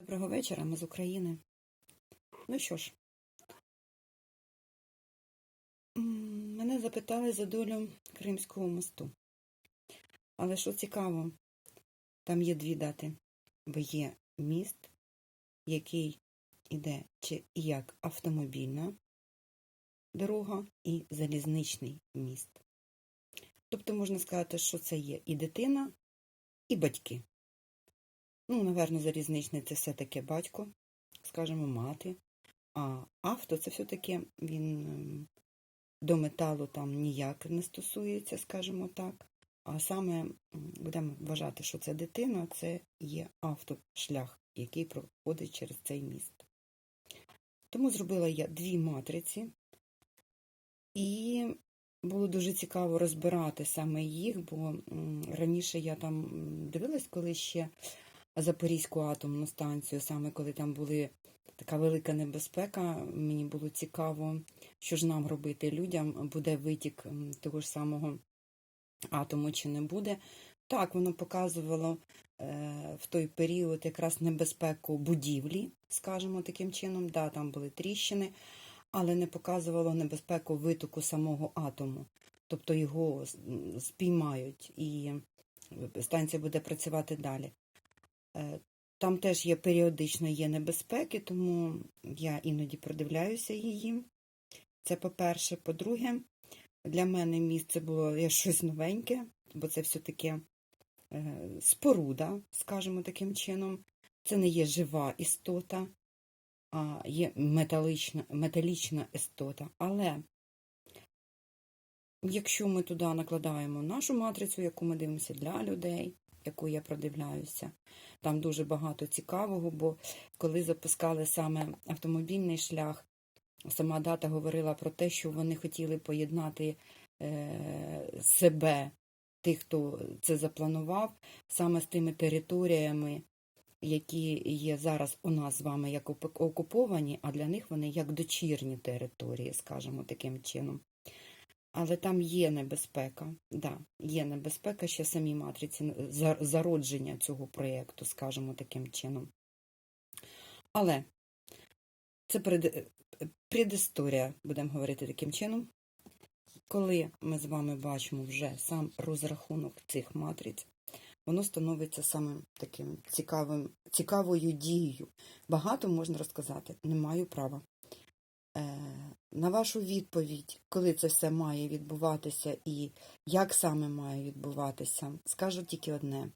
Доброго вечора, ми з України. Ну що ж, мене запитали за долю Кримського мосту. Але що цікаво, там є дві дати, бо є міст, який іде чи як автомобільна дорога, і залізничний міст. Тобто можна сказати, що це є і дитина, і батьки. Ну, наверно, залізничний це все-таки батько, скажімо, мати. А авто це все-таки він ем, до металу там ніяк не стосується, скажімо так. А саме будемо вважати, що це дитина, це є автошлях, який проходить через цей міст. Тому зробила я дві матриці, і було дуже цікаво розбирати саме їх, бо раніше я там дивилась, коли ще Запорізьку атомну станцію, саме коли там були така велика небезпека, мені було цікаво, що ж нам робити людям, буде витік того ж самого атому чи не буде. Так, воно показувало е, в той період якраз небезпеку будівлі, скажімо таким чином. Да, там були тріщини, але не показувало небезпеку витоку самого атому. Тобто його спіймають і станція буде працювати далі. Е, Там теж є періодично є небезпеки, тому я іноді продивляюся її. Це по-перше. По-друге, для мене місце було щось новеньке, бо це все-таки е, споруда, скажімо таким чином. Це не є жива істота, а є металічна, металічна істота. Але якщо ми туди накладаємо нашу матрицю, яку ми дивимося для людей, яку я продивляюся, там дуже багато цікавого, бо коли запускали саме автомобільний шлях, сама дата говорила про те, що вони хотіли поєднати е, себе, тих, хто це запланував, саме з тими територіями, які є зараз у нас з вами як окуповані, а для них вони як дочірні території, скажімо таким чином. Але там є небезпека, да, є небезпека ще самій матриці зародження цього проєкту, скажімо таким чином. Але це пред- предісторія, будемо говорити таким чином. Коли ми з вами бачимо вже сам розрахунок цих матриць, воно становиться самим таким цікавим, цікавою дією. Багато можна розказати, не маю права. На вашу відповідь, коли це все має відбуватися і як саме має відбуватися, скажу тільки одне: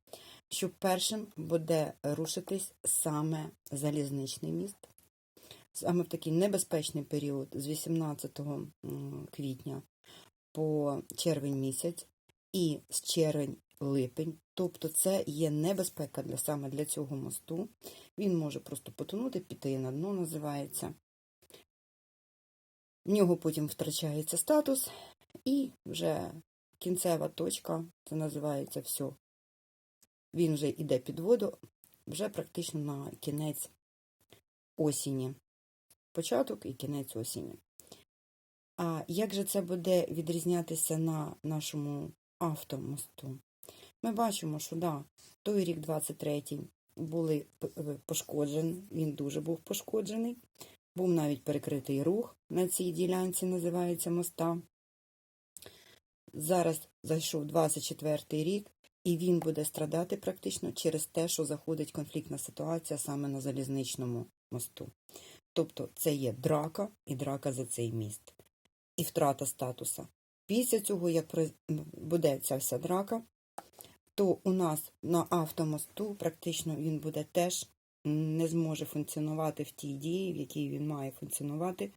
що першим буде рушитись саме залізничний міст, саме в такий небезпечний період з 18 квітня по червень місяць і з червень-липень. Тобто це є небезпека для саме для цього мосту. Він може просто потонути, піти на дно, називається. В нього потім втрачається статус, і вже кінцева точка, це називається все. Він вже йде під воду, вже практично на кінець осені. Початок і кінець осені. А як же це буде відрізнятися на нашому автомосту? Ми бачимо, що да, той рік 23-й були е, пошкоджений, він дуже був пошкоджений. Був навіть перекритий рух на цій ділянці, називається моста. Зараз зайшов 24-й рік, і він буде страдати практично через те, що заходить конфліктна ситуація саме на залізничному мосту. Тобто це є драка і драка за цей міст, і втрата статуса. Після цього, як буде ця вся драка, то у нас на автомосту практично він буде теж не зможе функціонувати в тій дії, в якій він має функціонувати,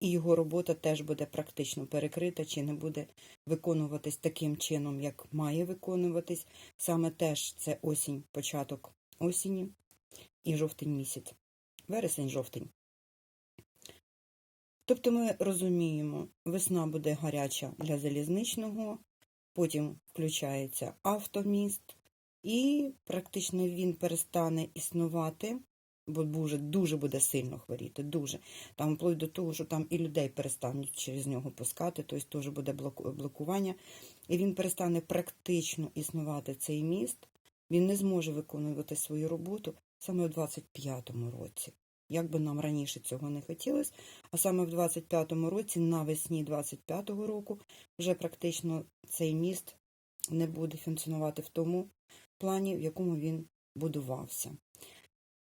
і його робота теж буде практично перекрита чи не буде виконуватись таким чином, як має виконуватись. Саме теж це осінь, початок осені і жовтень місяць, вересень-жовтень. Тобто ми розуміємо, весна буде гаряча для залізничного, потім включається автоміст, і практично він перестане існувати, бо дуже, дуже буде сильно хворіти, дуже. Там вплоть до того, що там і людей перестануть через нього пускати, тобто теж буде блокування. І він перестане практично існувати цей міст, він не зможе виконувати свою роботу, саме в 25-му році. Як би нам раніше цього не хотілося, а саме в 25-му році, навесні 25-го року, вже практично цей міст не буде функціонувати в тому плані, в якому він будувався.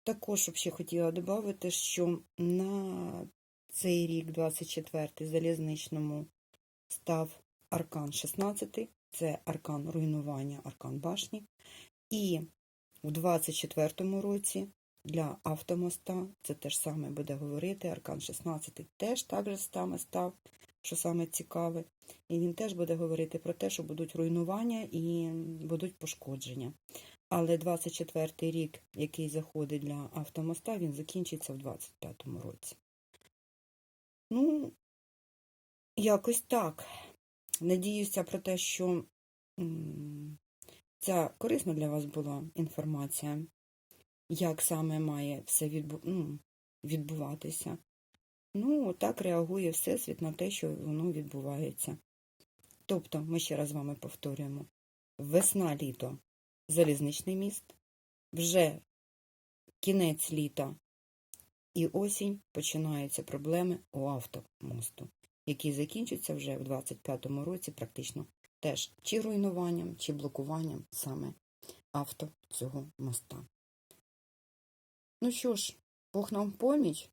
Також ще хотіла додати, що на цей рік, 24-й, залізничному став аркан 16, це аркан руйнування, аркан башні. І у 24-му році для автомоста це теж саме буде говорити. Аркан 16 теж так же саме став, що саме цікаве. І він теж буде говорити про те, що будуть руйнування і будуть пошкодження. Але 24-й рік, який заходить для автомоста, він закінчиться в 25-му році. Ну, якось так. Надіюся про те, що ця корисна для вас була інформація, як саме має все відбу... ну, відбуватися. Ну, так реагує Всесвіт на те, що воно відбувається. Тобто, ми ще раз з вами повторюємо: весна, літо залізничний міст, вже кінець літа і осінь починаються проблеми у автомосту, які закінчаться вже в 25-му році практично теж чи руйнуванням, чи блокуванням саме авто цього моста. Ну що ж, Бог нам поміч.